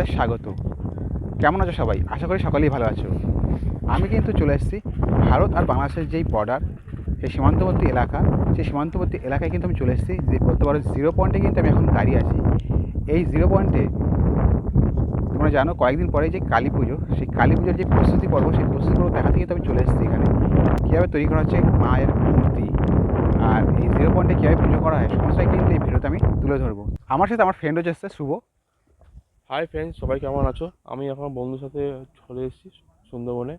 তোমাদের স্বাগত। কেমন আছো সবাই? আশা করি সকলেই ভালো আছো। আমি কিন্তু চলে এসেছি ভারত আর বাংলাদেশের যেই বর্ডার সেই সীমান্তবর্তী এলাকা। সেই সীমান্তবর্তী এলাকায় কিন্তু আমি চলে এসেছি, যে বলতে পারো জিরো পয়েন্টে কিন্তু আমি এখন দাঁড়িয়ে আছি। এই জিরো পয়েন্টে তোমরা জানো, কয়েকদিন পরে যে কালী পুজো, সেই কালী পুজোর যে প্রস্তুতি পর্ব, সেই প্রস্তুতি পর্ব দেখাতে কিন্তু আমি চলে এসেছি এখানে। কীভাবে তৈরি করা হচ্ছে মায়ের মূর্তি, আর এই জিরো পয়েন্টে কীভাবে পুজো করা হয় সমস্তটাই কিন্তু এই ভিডিওতে আমি তুলে ধরবো। আমার সাথে আমার ফ্রেন্ড হচ্ছে এসছে শুভ। হাই ফ্রেন্ডস সবাই কেমন আছো? আমি এখন বন্ধুর সাথে চলে এসেছি সুন্দরবনে।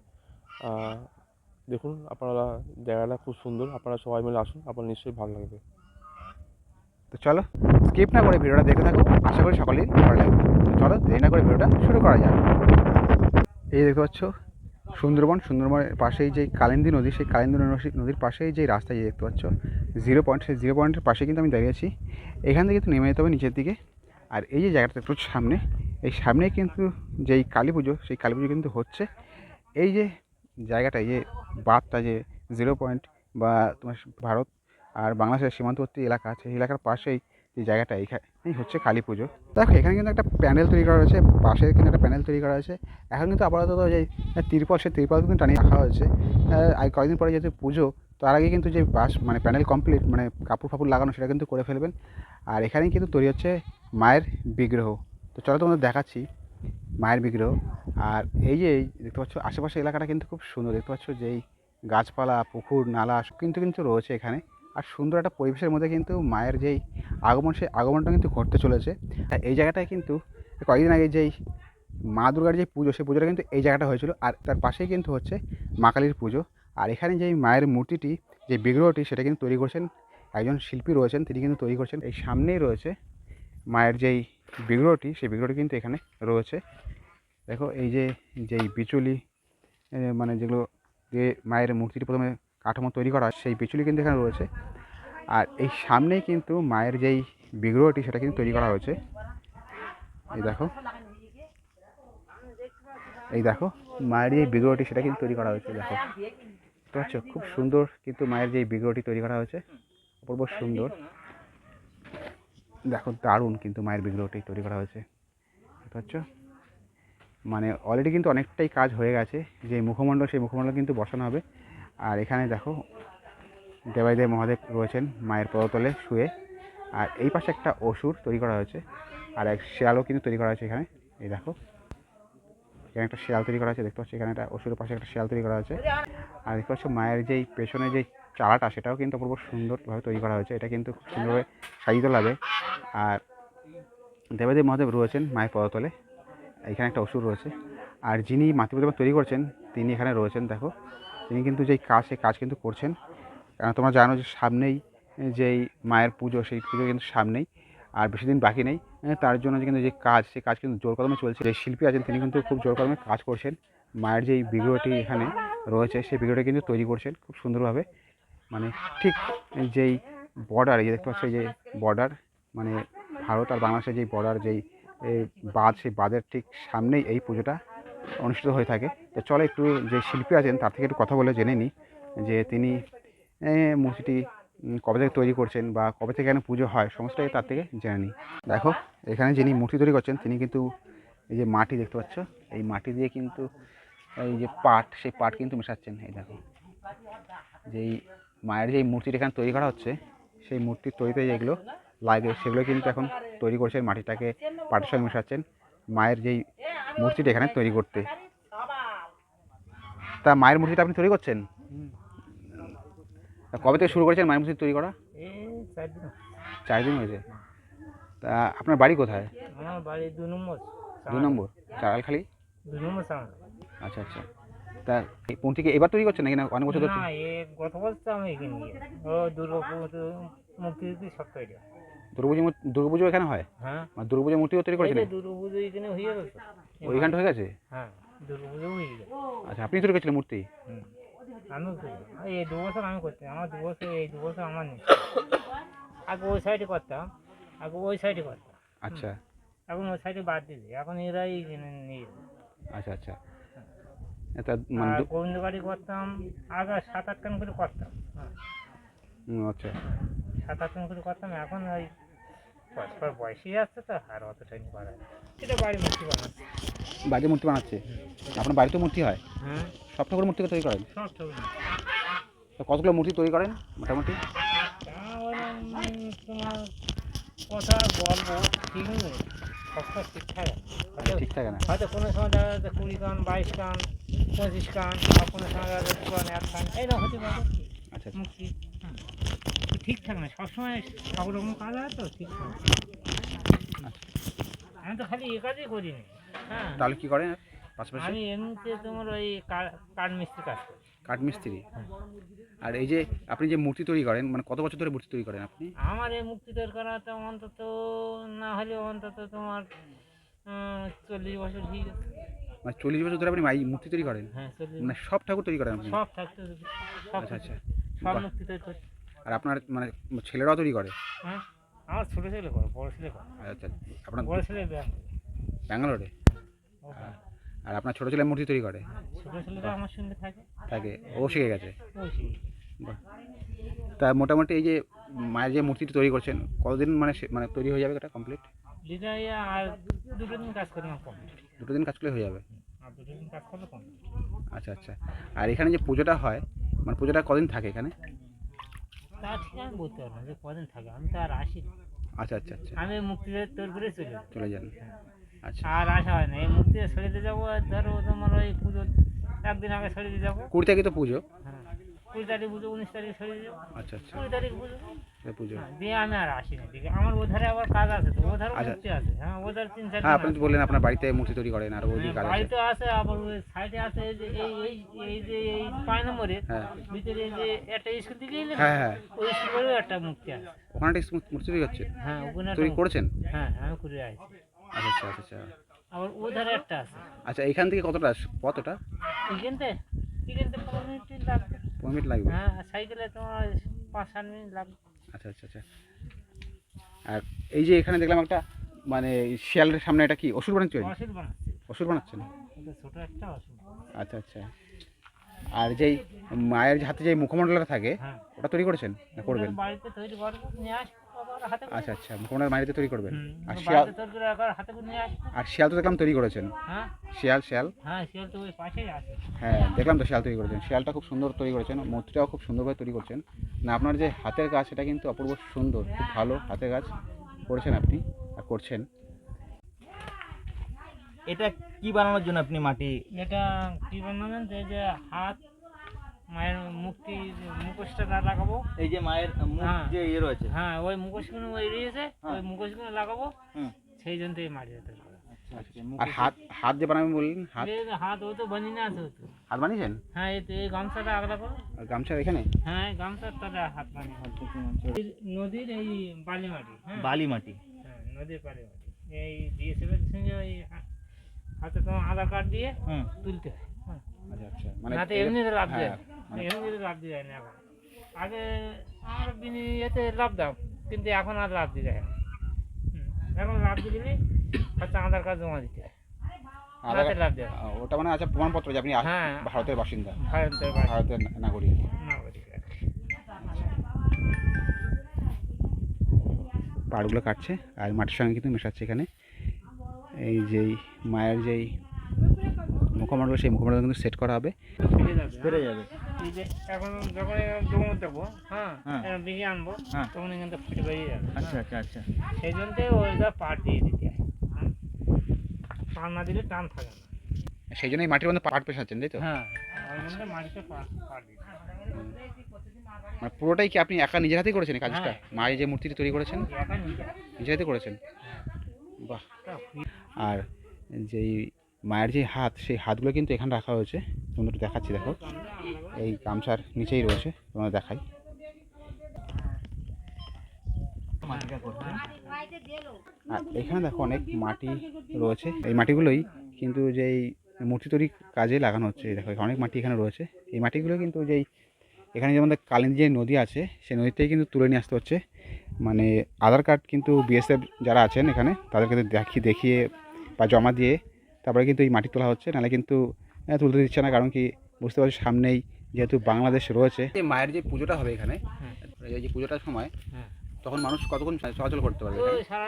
দেখুন, আপনারা জায়গাটা খুব সুন্দর। আপনারা সবাই মিলে আসুন, আপনার নিশ্চয়ই ভালো লাগবে। তো চলো স্কিপ না করে ভিডিওটা দেখতে থাকো। আশা করি সকলেই ভালো লাগবে। চলো, দেরি না করে ভিডিওটা শুরু করা যাক। এই দেখতে পাচ্ছ, সুন্দরবন। সুন্দরবনের পাশেই যে কালিন্দী নদী, সেই কালিন্দী নদী- নদীর পাশেই যে রাস্তা যে দেখতে পাচ্ছ জিরো পয়েন্ট সেই জিরো পয়েন্টের পাশে কিন্তু আমি দাঁড়িয়ে আছি। এখান থেকে কিন্তু নেমে যেতে হবে নিচের দিকে। আর এই যে জায়গাটা একটু সামনে এই সামনে কিন্তু যেই কালী পুজো, সেই কালী পুজো কিন্তু হচ্ছে। এই যে জায়গাটা, এই যে বাঁধটা যে জিরো পয়েন্ট বা তোমার ভারত আর বাংলাদেশের সীমান্তবর্তী এলাকা আছে, সেই এলাকার পাশেই যে জায়গাটা এখানেই হচ্ছে কালী পুজো। দেখো, এখানে কিন্তু একটা প্যান্ডেল তৈরি করা হয়েছে, পাশে কিন্তু একটা প্যান্ডেল তৈরি করা হয়েছে। এখন কিন্তু আপাতত যে তিরপল সে তিরপল কিন্তু টানিয়ে রাখা হয়েছে। আর কয়েকদিন পরে যেহেতু পুজো, তার আগে কিন্তু যে বাস মানে প্যান্ডেল কমপ্লিট মানে কাপড় ফাপড় লাগানো, সেটা কিন্তু করে ফেলবেন। আর এখানেই কিন্তু তৈরি হচ্ছে মায়ের বিগ্রহ। তো চলো তোমাদের দেখাচ্ছি মায়ের বিগ্রহ। আর এই যে দেখতে পাচ্ছ আশেপাশে এলাকাটা কিন্তু খুব সুন্দর। দেখতে পাচ্ছ যে এই গাছপালা, পুকুর, নালা সব কিন্তু কিন্তু রয়েছে এখানে। আর সুন্দর একটা পরিবেশের মধ্যে কিন্তু মায়ের যেই আগমন, সেই আগমনটা কিন্তু ঘটতে চলেছে। এই জায়গাটায় কিন্তু কয়েকদিন আগে যেই মা দুর্গার যে পুজো, সেই পুজোটা কিন্তু এই জায়গাটা হয়েছিল। আর তার পাশেই কিন্তু হচ্ছে মা কালীর পুজো। আর এখানে যেই মায়ের মূর্তিটি, যে বিগ্রহটি, সেটা কিন্তু তৈরি করছেন একজন শিল্পী রয়েছেন। তিনি কিন্তু তৈরি করছেন। এই সামনেই রয়েছে মায়ের যেই বিগ্রহটি, সেই বিগ্রহটি কিন্তু এখানে রয়েছে। দেখো, এই যে, যেই বিচুলি মানে যেগুলো দিয়ে মায়ের মূর্তিটি প্রথমে কাঠামো তৈরি করা সেই বিচুলি কিন্তু এখানে রয়েছে। আর এই সামনেই কিন্তু মায়ের যেই বিগ্রহটি, সেটা কিন্তু তৈরি করা হয়েছে। এই দেখো এই দেখো, মায়ের যে বিগ্রহটি, সেটা কিন্তু তৈরি করা হয়েছে, দেখো। পাচ্ছ? খুব সুন্দর কিন্তু মায়ের যে বিগ্রহটি তৈরি করা হয়েছে। অপূর্ব সুন্দর। দেখো দারুণ কিন্তু মায়ের বিগ্রহটাই তৈরি করা হয়েছে। দেখতে পাচ্ছ? মানে অলরেডি কিন্তু অনেকটাই কাজ হয়ে গেছে। যে মুখমণ্ডল, সেই মুখমণ্ডল কিন্তু বসানো হবে। আর এখানে দেখো দেবাইদেব মহাদেব রয়েছেন মায়ের পদতলে শুয়ে। আর এই পাশে একটা অসুর তৈরি করা হয়েছে। আর এক শেয়ালও কিন্তু তৈরি করা হয়েছে এখানে। এই দেখো, এখানে একটা শেয়াল তৈরি করা হয়েছে। দেখতে পাচ্ছি, এখানে একটা অসুরের পাশে একটা শেয়াল তৈরি করা হয়েছে। আর দেখতে পাচ্ছ, মায়ের যেই পেছনে যেই চালাটা সেটাও কিন্তু অপূর্ব সুন্দরভাবে তৈরি করা হয়েছে। এটা কিন্তু খুব সুন্দরভাবে সাজিয়ে তোলা হবে আর দেবাদেব মহাদেব রয়েছেন মায়ের পদতলে। এখানে একটা অসুর রয়েছে। আর যিনি মাতৃ প্রতিমা তৈরি করছেন, তিনি এখানে রয়েছেন, দেখো। তিনি কিন্তু যেই কাজ, সেই কাজ কিন্তু করছেন। কারণ তোমরা জানো যে সামনেই যেই মায়ের পুজো, সেই পুজো কিন্তু সামনেই। আর বেশি দিন বাকি নেই। তার জন্য যে কিন্তু যে কাজ, সেই কাজ কিন্তু জোর কদমে চলছে। যে শিল্পী আছেন, তিনি কিন্তু খুব জোর কদমে কাজ করছেন। মায়ের যেই বিগ্রহটি এখানে রয়েছে, সেই বিগ্রহটি কিন্তু তৈরি করছেন খুব সুন্দরভাবে। মানে ঠিক যেই বর্ডার এই দেখতে পাচ্ছ যে বর্ডার মানে ভারত আর বাংলাদেশের যেই বর্ডার যেই বাঁধ, সেই বাঁধের ঠিক সামনেই এই পুজোটা অনুষ্ঠিত হয়ে থাকে। তো চলো একটু যে শিল্পী আছেন, তার থেকে একটু কথা বলে জেনে নিই যে তিনি মূর্তিটি কবে থেকে তৈরি করছেন বা কবে থেকে এখানে পুজো হয়, সমস্তটাই তার থেকে জেনে নিই দেখো, এখানে যিনি মূর্তি তৈরি করছেন, তিনি কিন্তু এই যে মাটি দেখতে পাচ্ছ, এই মাটি দিয়ে কিন্তু এই যে পাট, সেই পাট কিন্তু মেশাচ্ছেন, এই দেখো। যেই মায়ের যেই মূর্তিটা এখানে তৈরি করা হচ্ছে সেই মূর্তির তৈরিতে যেগুলো লাগে সেগুলো কিন্তু এখন তৈরি করছেন মাটিটাকে পাটের সঙ্গে মেশাচ্ছেন মায়ের যেই মূর্তিটা এখানে তৈরি করতে। তা মায়ের মূর্তিটা আপনি তৈরি করছেন? তা কবে থেকে শুরু করেছেন মায়ের মূর্তি তৈরি করা? চার দিন হয়েছে। তা আপনার বাড়ি কোথায়? আমার বাড়ি দু নম্বর দু নম্বর চারালখালি? দু নম্বর আচ্ছা আচ্ছা। তা এই মূর্তিকে এবার তৈরি করছেন নাকি না অনেক বছর ধরে না এ গত বছর আমি এখানে গিয়ে ও দুর্গা পুজো মূর্তি সব তৈরি। দুর্গাপুজো দুর্গাপুজো এখানে হয়? হ্যাঁ। মানে দুর্গাপুজো মূর্তিও তৈরি করেছেন যে দুর্গা পুজো এখানে হয়ে গেছে ওইখানটা হয়ে গেছে? হ্যাঁ দুর্গা পুজো হয়ে গেছে। আচ্ছা আপনি তৈরি করেছিলেন মূর্তি? হুম। এই দু বছর আমি করতাম আমার দু বছর এই দু বছর আমার নেই। আগে ওই সাইডে করতাম আগে ওই সাইডে করতাম। আচ্ছা। এখন ওই সাইডে বাদ দিয়েছি এখন এরাই নিয়ে আচ্ছা আচ্ছা। তা মানে গোবিন্দ বাড়ি করতাম আগে সাত আট কান করে করতাম। আচ্ছা। সাত আট কান করে করতাম এখন ওই পরস্পর বয়সী যাচ্ছে তো আর অতটাই বাড়ায় না। এটা বাড়ি মূর্তি বানাচ্ছে। বাড়িতে মূর্তি বানাচ্ছে? আপনার বাড়িতে মূর্তি হয়? হ্যাঁ সব ঠাকুর মূর্তি তৈরি করেন? সব ঠাকুর কতগুলো মূর্তি তৈরি করেন মোটামুটি? তোমার কথা বলব ঠিক নেই। সবটা ঠিক থাকে না? হয়তো কোনো সময় দেখা যাচ্ছে কুড়ি কান বাইশ কান পঁচিশ কান আর কোনো এক কান এইরকম হতে পারে। আচ্ছা আচ্ছা। মুক্তি হুম। তো ঠিক থাকে না সবসময় সব রকম কাজ হয় তো ঠিক আমি তো খালি এ কাজই করিনি হ্যাঁ। তাহলে কি করেন পাশাপাশি? আমি এমনিতে তোমার ওই কাঠ মিস্ত্রি কাজ করি। কাঠমিস্ত্রি আর এই যে আপনি যে মূর্তি তৈরি করেন মানে কত বছর ধরে মূর্তি তৈরি করেন আপনি? আমার এই মূর্তি তৈরি করা তো অন্তত না হলে অন্তত তোমার চল্লিশ বছর হয়ে গেছে। মানে চল্লিশ বছর ধরে আপনি মাই মূর্তি তৈরি করেন? হ্যাঁ মানে সব ঠাকুর তৈরি করেন আপনি? সব সব আচ্ছা আচ্ছা। সব। মুক্তি তৈরি করছি আর আপনার মানে ছেলেরাও তৈরি করে? হ্যাঁ আমার ছোটো ছেলে করে বড় ছেলে করে। আচ্ছা আপনার বড় ছেলে ব্যাঙ্গালোরে। আর আপনার ছোটো ছেলে মূর্তি তৈরি করে? ছোটো ছেলেরা আমার সঙ্গে থাকে। তাকে ও শিখে গেছে। তা মোটামুটি এই যে মায়ের যে মূর্তিটি তৈরি করছেন কতদিন মানে মানে তৈরি হয়ে যাবে এটা কমপ্লিট ইয়ে আর দুটো দিন কাজ করলে আমার কম দুটো দিন কাজ করলে হয়ে যাবে? আর দুটো দিন কাজ করলে কম আচ্ছা আচ্ছা। আর এখানে যে পুজোটা হয় মানে পুজোটা কদিন থাকে এখানে? তা ঠিক আমি বলতে পারব না যে কদিন থাকে আমি তো আর আসি। আচ্ছা আচ্ছা আচ্ছা। আমি তোর করে চলে যাই চলে যান। আচ্ছা। আর আসা হয় না এই যাব আর ধরো তোমার ওই পুজো একদিন আগে যাব। কুড়ি তারিখে তো পুজো। হ্যাঁ কুড়ি তারিখ পুজো উনিশ তারিখ দিয়ে যাব আচ্ছা আচ্ছা। কুড়ি তারিখ পুজো। পুজো। হ্যাঁ, দিয়ে আমি আর আমার ওধারে আবার কাজ আছে তো ওধারে আচ্ছা। আছে হ্যাঁ ওধারে তিন চার হ্যাঁ আপনি বললেন আপনার বাড়িতে মূর্তি তৈরি করেন আর ওই হ্যাঁ, কাজ বাড়িতে আছে আবার ওই সাইডে আছে এই যে এই এই এই যে এই পাঁচ নম্বরে হ্যাঁ। ভিতরে যে একটা স্কুল দিকে হ্যাঁ হ্যাঁ। ওই স্কুলেরও একটা আছে। ওখানে একটা মূর্তি তৈরি হচ্ছে? হ্যাঁ ওখানে একটা তৈরি করেছেন? হ্যাঁ আমি করে আছি আচ্ছা আচ্ছা আবার ওধারে একটা আছে। আচ্ছা এখান থেকে কতটা পনেরো মিনিট লাগবে পনেরো মিনিট লাগবে? হ্যাঁ সাইকেলে তোমার পাঁচ সাত মিনিট লাগবে। আচ্ছা আচ্ছা আচ্ছা। আর এই যে এখানে দেখলাম একটা মানে শিয়ালের সামনে এটা কি ওষুধ বানাচ্ছে? অসুর বানাচ্ছে। ওষুধ বানাচ্ছেন ছোট একটা অসুর। আচ্ছা আচ্ছা। আর যেই মায়ের যে হাতে যে মুখমণ্ডলটা থাকে হ্যাঁ। ওটা তৈরি করেছেন? না করবেন? বাড়িতে তৈরি করব নিয়ে আচ্ছা আচ্ছা মুখমণ্ডল মায়ের তৈরি করবেন। আর শিয়াল বাড়িতে আর শিয়াল তো দেখলাম তৈরি করেছেন। হ্যাঁ? শিয়াল শিয়াল? হ্যাঁ শিয়াল তো ওই পাশেই আছে। হ্যাঁ দেখলাম তো শিয়াল তৈরি করেছেন। শিয়ালটা খুব সুন্দর তৈরি করেছেন মূর্তিটাও খুব সুন্দরভাবে তৈরি করছেন। না আপনার যে হাতের কাজ সেটা কিন্তু অপূর্ব সুন্দর। খুব ভালো হাতের কাজ করেছেন আপনি আর করছেন। এটা কি বানানোর জন্য আপনি মাটি? এটা কি বানাবেন? যে যে হাত মায়ের মুক্তি মুখোশটা না লাগাবো। এই যে মায়ের মুখ হ্যাঁ। যে ইয়ে রয়েছে। হ্যাঁ ওই মুখোশগুলো ওই রয়েছে হ্যাঁ। ওই মুখোশগুলো লাগাবো সেই জন্য এই মাটি তৈরি করা আর হাত হাত যে বানাবেন বললেন হাত? এই যে হাত ও তো বানিয়ে না আছে তো। হাত বানিয়েছেন? হ্যাঁ এই তো এই গামছাটা আগলা করো। আর গামছার এখানে? হ্যাঁ গামছার তাহলে হাত বানিয়ে নদীর এই বালি মাটি হ্যাঁ। বালি মাটি। হ্যাঁ নদীর বালি মাটি। এই ডিএসএফের সঙ্গে ওই হাতে তোমার আধার কার্ড দিয়ে তুলতে হয়। আচ্ছা আচ্ছা। মানে না তো এমনিতে লাভ দেয়। হ্যাঁ, লাভ দিয়ে যায় না এখন। আগে আমরা বিনি এতে লাভ দাও কিন্তু এখন আর লাভ দিয়ে যায় এখন লাভ দিলে হচ্ছে আধার কার্ড জমা দিতে হয়। দেয় ওটা মানে আচ্ছা প্রমাণপত্র যে আপনি হ্যাঁ। ভারতের বাসিন্দা। ভারতের ভারতের নাগরিক। নাগরিক পাড়গুলো কাটছে আর মাটির সঙ্গে কিন্তু মেশাচ্ছে এখানে। এই যেই মায়ের যেই মুখমণ্ডল সেই মুখমণ্ডল কিন্তু সেট করা হবে। ফিরে বেড়ে হ্যাঁ। যাবে। এই যে এখন যখন জমা দেবো হ্যাঁ হ্যাঁ। আনব হ্যাঁ। তখন এখান থেকে ফুটে বেরিয়ে যাবে। আচ্ছা আচ্ছা আচ্ছা। সেই জন্যই ওইটা পাট দিয়ে দিতে হয়। পাট না দিলে টান থাকে না। সেই জন্য মাটির মধ্যে পাট পেশাচ্ছেন তাই তো? হ্যাঁ মাটিতে পাট পাট দিতে মানে পুরোটাই কি আপনি একা নিজের হাতেই করেছেন এই কাজটা। মায়ের যে মূর্তিটি তৈরি করেছেন? নিজের হাতে করেছেন? বাহ। আর যেই মায়ের যে হাত সেই হাতগুলো কিন্তু এখানে রাখা হয়েছে। একটু দেখাচ্ছি দেখো। এই গামছার নিচেই রয়েছে, তোমাদের দেখাই। আর এখানে দেখো অনেক মাটি রয়েছে। এই মাটিগুলোই কিন্তু যেই মূর্তি তৈরি কাজে লাগানো হচ্ছে দেখো অনেক মাটি এখানে রয়েছে। এই মাটিগুলো কিন্তু যেই এখানে যেমন কালিন্দী যে নদী আছে, সেই নদীতেই কিন্তু তুলে নিয়ে আসতে হচ্ছে। মানে আধার কার্ড কিন্তু বিএসএফ যারা আছেন এখানে, তাদেরকে দেখিয়ে দেখিয়ে বা জমা দিয়ে তারপরে কিন্তু এই মাটি তোলা হচ্ছে। নাহলে কিন্তু তুলতে দিচ্ছে না, কারণ কি বুঝতে পারছি, সামনেই যেহেতু বাংলাদেশ রয়েছে। যে মায়ের যে পুজোটা হবে এখানে এই যে পুজোটার সময় হ্যাঁ। তখন মানুষ কতক্ষণ চলাচল করতে পারবে সারা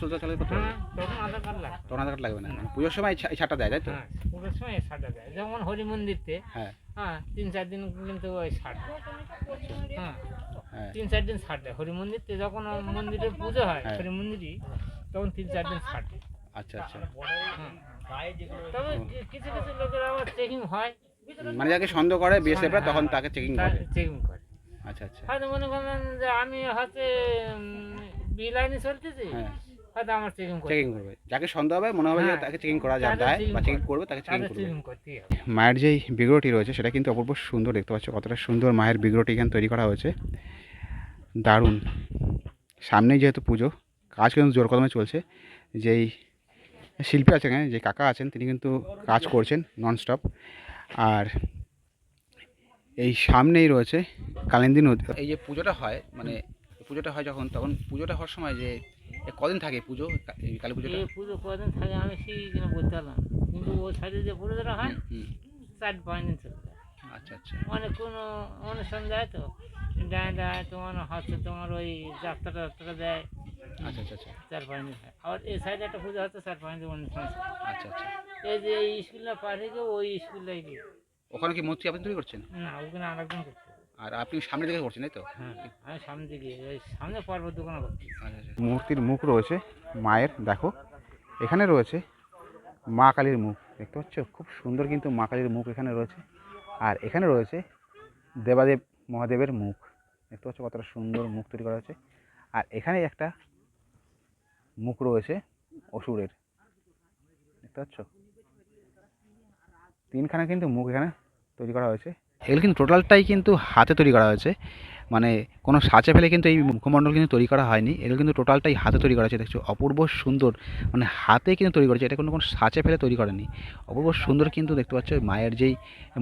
চলতে চলে করতে পারবে। হ্যাঁ তখন আধার কার্ড লাগবে। তখন আধার কার্ড লাগবে না। মানে পুজোর সময় এই ছাড়টা দেয় তাই তো? হ্যাঁ পুরোর সময় এই ছাড়টা দেয়। যেমন হরি মন্দিরতে হ্যাঁ। হ্যাঁ তিন চার দিন কিন্তু ওই ছাড়। হ্যাঁ হ্যাঁ। তিন চার দিন ছাড় দেয়। হরি মন্দিরতে যখন মন্দিরে পুজো হয় হ্যাঁ। হরি মন্দিরই তখন তিন চার দিন ছাড় আচ্ছা আচ্ছা। হ্যাঁ। তবে কিছু কিছু লোকের আবার চেকিং হয় মানে যাকে সন্দেহ করে বিএসএফ হ্যাঁ, তখন হ্যাঁ, তাকে চেকিং করে। চেকিং করে। আচ্ছা আচ্ছা। হয়তো মনে করেন যে আমি হচ্ছে বি লাইনে চলতেছি হ্যাঁ। হয়তো আমার চেকিং করে চেকিং করবে। যাকে সন্দেহ হবে মনে হবে যে হ্যাঁ। তাকে চেকিং করা যায় বা চেকিং করে। করবে তাকে চেকিং করবে। মায়ের যেই বিগ্রহটি রয়েছে সেটা কিন্তু অপূর্ব সুন্দর দেখতে পাচ্ছ কতটা সুন্দর মায়ের বিগ্রহটি এখানে তৈরি করা হয়েছে। দারুণ। সামনেই যেহেতু পুজো কাজ কিন্তু জোর কদমে চলছে। যেই শিল্পী আছেন এখানে যে কাকা আছেন তিনি কিন্তু কাজ করছেন ননস্টপ আর এই সামনেই রয়েছে কালিন্দী নদী। এই যে পুজোটা হয় মানে পুজোটা হয় যখন তখন পুজোটা হওয়ার সময় যে এ কদিন থাকে পুজো এই কালী পুজোটা? এই পুজো কদিন থাকে আমি সেই কিনা বলতে পারলাম কিন্তু ও সাইডে যে পুজোটা হয় চার পাঁচ দিন চলে যায়। আচ্ছা আচ্ছা। মানে কোনো অনুষ্ঠান দেয় তো? দেয় দেয় তোমার হচ্ছে তোমার ওই যাত্রা টাত্রা দেয় আচ্ছা আচ্ছা আচ্ছা। চার হয়। আবার এই সাইডে একটা পুজো হচ্ছে চার পাঁচ অনুষ্ঠান আচ্ছা আচ্ছা। এই যে এই স্কুলটা ওই গিয়ে ওখানে কি মূর্তি আপনি তৈরি করছেন? না ওখানে আরেকজন করতে আর আপনি সামনে দিকে করছেন তাই তো? হ্যাঁ আমি সামনে দিকে সামনে পর্বত দোকানে করছি। মূর্তির মুখ রয়েছে মায়ের দেখো। এখানে রয়েছে মা কালীর মুখ দেখতে পাচ্ছ? খুব সুন্দর কিন্তু মা কালীর মুখ এখানে রয়েছে। আর এখানে রয়েছে দেবাদেব মহাদেবের মুখ দেখতে পাচ্ছ কতটা সুন্দর মুখ তৈরি করা হয়েছে। আর এখানে একটা মুখ রয়েছে অসুরের। দেখতে পাচ্ছ? তিনখানা কিন্তু মুখ এখানে তৈরি করা হয়েছে। এগুলো কিন্তু টোটালটাই কিন্তু হাতে তৈরি করা হয়েছে। মানে কোনো সাঁচে ফেলে কিন্তু এই মুখমণ্ডল কিন্তু তৈরি করা হয়নি। এগুলো কিন্তু টোটালটাই হাতে তৈরি করা হয়েছে দেখছ, অপূর্ব সুন্দর মানে হাতে কিন্তু তৈরি করেছে এটা কোনো কোনো সাঁচে ফেলে তৈরি করেনি। অপূর্ব সুন্দর কিন্তু দেখতে পাচ্ছ মায়ের যেই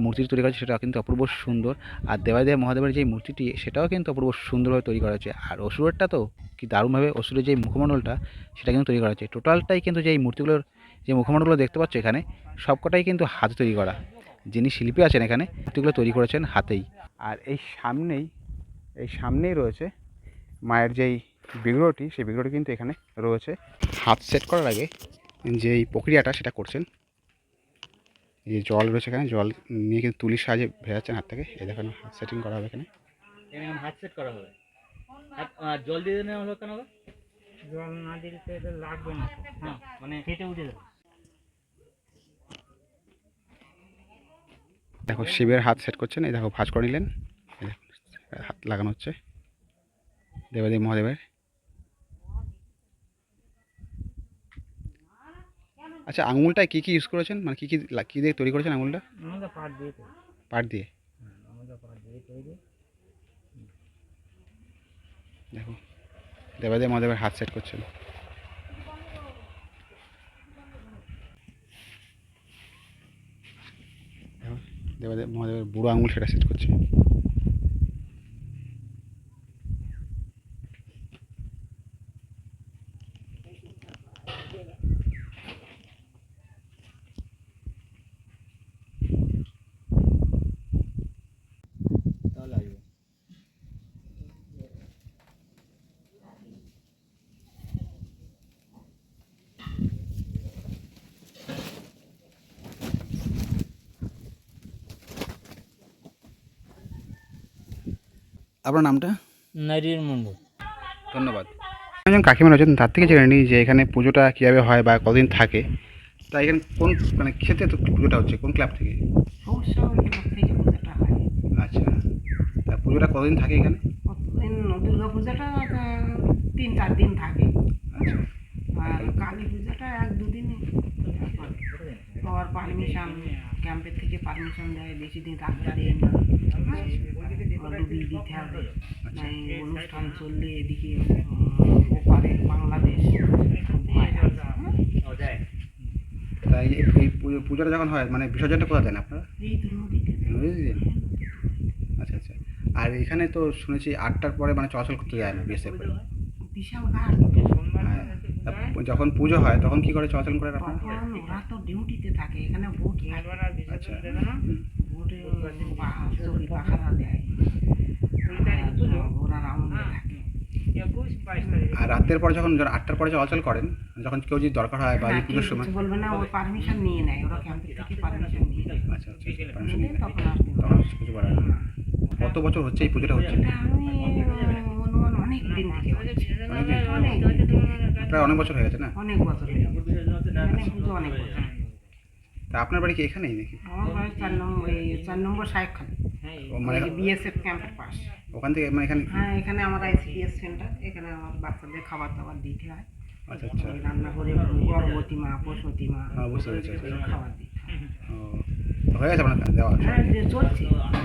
মূর্তি তৈরি করেছে সেটা কিন্তু অপূর্ব সুন্দর। আর দেবাদেব মহাদেবের যেই মূর্তিটি, সেটাও কিন্তু অপূর্ব সুন্দরভাবে তৈরি করা হয়েছে আর অসুরেরটা তো কি দারুণভাবে অসুরের যেই মুখমণ্ডলটা, সেটা কিন্তু তৈরি করা হয়েছে টোটালটাই কিন্তু যেই মূর্তিগুলোর, যে মুখমণ্ডলগুলো দেখতে পাচ্ছ এখানে, সবকটাই কিন্তু হাতে তৈরি করা। যিনি শিল্পী আছেন এখানে, মূর্তিগুলো তৈরি করেছেন হাতেই। আর এই সামনেই এই সামনেই রয়েছে। মায়ের যেই বিগ্রহটি সেই বিগ্রহটি কিন্তু এখানে রয়েছে। হাত সেট করার আগে যেই প্রক্রিয়াটা সেটা করছেন। এই যে জল রয়েছে এখানে জল নিয়ে কিন্তু তুলির সাহায্যে ভেজাচ্ছেন হাত থেকে। এই দেখেন হাত সেটিং করা হবে এখানে। হাত সেট করা হবে। জল দিয়ে দেওয়া হলো কেন জল না দিলে তো লাগবে না। হ্যাঁ মানে কেটে উঠে যাবে। দেখো শিবের হাত সেট করছেন। এই দেখো ভাঁজ করে নিলেন। হাত লাগানো হচ্ছে। দেবাদেব মহাদেবের। আচ্ছা আঙুলটায় কী কী ইউজ করেছেন? মানে কী কী কী দিয়ে তৈরি করেছেন আঙুলটা? পাট দিয়ে পাট দিয়ে? তৈরি। দেখো দেবাদেব মহাদেবের হাত সেট করছেন। দেবাদেব মহাদেবের বুড়ো আঙুল সেটা সেট করছে। আপনার নামটা? নারীর মণ্ডল। ধন্যবাদ। একজন কাকিমা রয়েছেন তার থেকে জেনে নিই যে এখানে পুজোটা কীভাবে হয় বা কদিন থাকে। তাই এখানে কোন মানে খেতে তো পুজোটা হচ্ছে? কোন ক্লাব থেকে? হয়। আচ্ছা। তা পুজোটা কদিন থাকে এখানে? কতদিন? দুর্গা পূজাটা তিন চার দিন থাকে। আচ্ছা। আর কালী পূজাটা এক দুদিন আবার পারমিশন ক্যাম্পের থেকে পারমিশন দেয় বেশি দিন রাখতে দেয় না। বিল দিতে হবে। নাই অনুষ্ঠান চললে এদিকে ওপারে বাংলাদেশ। হয়? না। তাই এই এই পুজো- পুজোটা যখন হয় মানে বিসর্জনটা কোথা দেন আপনারা? আচ্ছা আচ্ছা। আর এখানে তো শুনেছি আটটার পরে মানে চলাচল করতে যায় না বিএসএফ বিশাল ঘাট। যখন পুজো হয় তখন কি করে চলাচল করে আপনারা তখন ওরা তো ডিউটিতে থাকে এখানে ভোট আচ্ছা। ভোটে দেয়। আর ওরা রাউন্ডে থাকে। আর রাতের পরে যখন আটটার পরে চলাচল করেন যখন কেউ যদি দরকার হয় বা এই হ্যাঁ, পুজোর সময় বলবে না ওই পারমিশন নিয়ে নেয় ওরা ক্যাম্পের থেকে পারমিশন নিয়ে নেয়। আচ্ছা আচ্ছা পারমিশন নিলে তখন তখন কিছু করার কত বছর হচ্ছে এই পুজোটা হচ্ছে? আমি অনেক দিন থেকে অনেকদিন? অনেক প্রায় অনেক বছর হয়ে গেছে না? অনেক বছর হয়ে গেছে। পুজো অনেক বছর। তা আপনার বাড়ি কি এখানেই নাকি? আমার বয়স চার নম্বর চার নম্বর সাহেবখালী ও মানে বিএসএফ ক্যাম্পের পাশ। ওখান থেকে মানে এখানে হ্যাঁ এখানে আমার আইসিডিএস সেন্টার এখানে আমার বাচ্চাদের খাবার দাবার দিতে হয়। আচ্ছা আচ্ছা। রান্না করে গর্ভবতী মা প্রসূতি মা হ্যাঁ, বুঝতে পেরেছি। খাবার দিতে ও হয়ে গেছে আপনার দেওয়া। হ্যাঁ চলছে।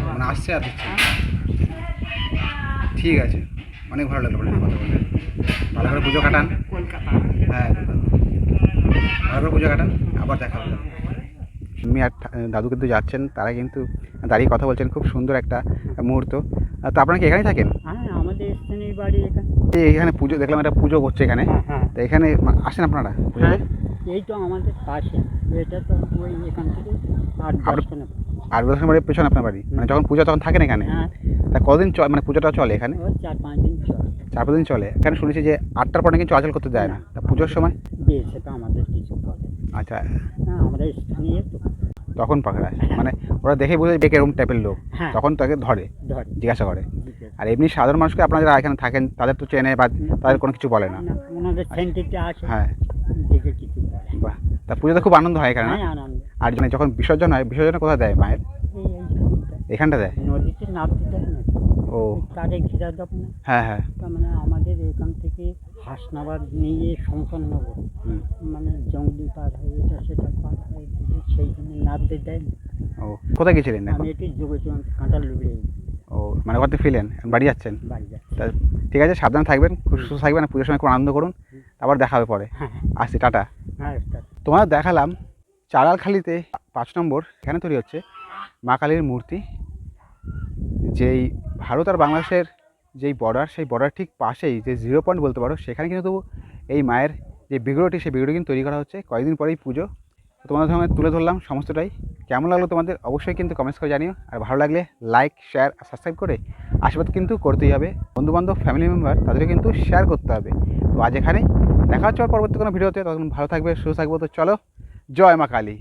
মানে আসছে আর দিচ্ছে ঠিক আছে। অনেক ভালো লাগল ভালো করে পুজো কাটান। কলকাতা হ্যাঁ। ভালো করে পুজো কাটান। আবার দেখা হবে। আমি আর দাদু কিন্তু যাচ্ছেন তারা কিন্তু দাঁড়িয়ে কথা বলছেন। খুব সুন্দর একটা মুহূর্ত। তো আপনারা কি এখানেই থাকেন? হ্যাঁ আমাদের স্থানীয় বাড়ি এখানে। এই এখানে পুজো দেখলাম একটা পুজো করছে এখানে। হ্যাঁ হ্যাঁ। তো এখানে আসেন আপনারা? হ্যাঁ এই তো আমাদের পাশে। এটা তো ওই এখান থেকে আট আর বছর বাড়ির পেছনে আপনার বাড়ি? মানে যখন পুজো তখন থাকেন এখানে? হ্যাঁ। তা কদিন চ মানে পুজোটা চলে এখানে? চার পাঁচ দিন চল। চার পাঁচ দিন চলে। এখানে শুনেছি যে আটটার পর নাকি চলাচল করতে দেয় না। তা পুজোর সময়? বেছে তো আমাদের কিছু আচ্ছা। হ্যাঁ আমরা স্থানীয় তো। তখন পাকড়া মানে ওরা দেখে বুঝে যে এরকম টাইপের লোক। হ্যাঁ। তখন তাকে ধরে ধর। জিজ্ঞাসা করে। আর এমনি সাধারণ মানুষকে আপনারা যারা এখানে থাকেন তাদের তো চেনে বা তাদের কোনো কিছু বলে না। ওনাদের হ্যাঁ। তা পুজোতে খুব আনন্দ হয় এখানে না? আনন্দ আর মানে যখন বিসর্জন হয় বিসর্জন কোথায় দেয় মায়ের? এখানটা দেয়? নদীতে নামতে দেয় না ও। তারে ঘিরা দেব না হ্যাঁ হ্যাঁ। তার মানে আমাদের এখান থেকে হাসনাবাদ নিয়ে শমশাননগর হুম, মানে জঙ্গলি পার হয় এটা সেটা পার হয় সেই জন্য নামতে দেয় না। ও কোথায় গেছিলেন আমি একটু যোগেছিলাম কাঁটাল লুড়ে ও মানে ওখান থেকে ফিরলেন বাড়ি যাচ্ছেন? বাড়ি যাচ্ছি। তা ঠিক আছে সাবধানে থাকবেন খুব সুস্থ থাকবেন পুজোর সময় খুব আনন্দ করুন। আবার দেখা হবে পরে। হ্যাঁ আসছি টাটা। হ্যাঁ তোমার দেখালাম চারালখালিতে পাঁচ নম্বর এখানে তৈরি হচ্ছে মা কালীর মূর্তি। যেই ভারত আর বাংলাদেশের যেই বর্ডার সেই বর্ডার ঠিক পাশেই যে জিরো পয়েন্ট বলতে পারো, সেখানে কিন্তু এই মায়ের যে বিগ্রহটি, সেই বিগ্রহটি কিন্তু তৈরি করা হচ্ছে। কয়েকদিন পরেই পুজো। তোমাদের সঙ্গে তুলে ধরলাম সমস্তটাই। কেমন লাগল তোমাদের? অবশ্যই কিন্তু কমেন্টস করে জানিও। আর ভালো লাগলে লাইক শেয়ার আর সাবস্ক্রাইব করে আশীর্বাদ কিন্তু করতেই হবে। বন্ধুবান্ধব ফ্যামিলি মেম্বার তাদেরকে কিন্তু শেয়ার করতে হবে। তো আজ এখানেই। দেখা হচ্ছে পরবর্তী কোনো ভিডিওতে তখন ভালো থাকবে, সুস্থ থাকব। তো চলো জয় মা কালী।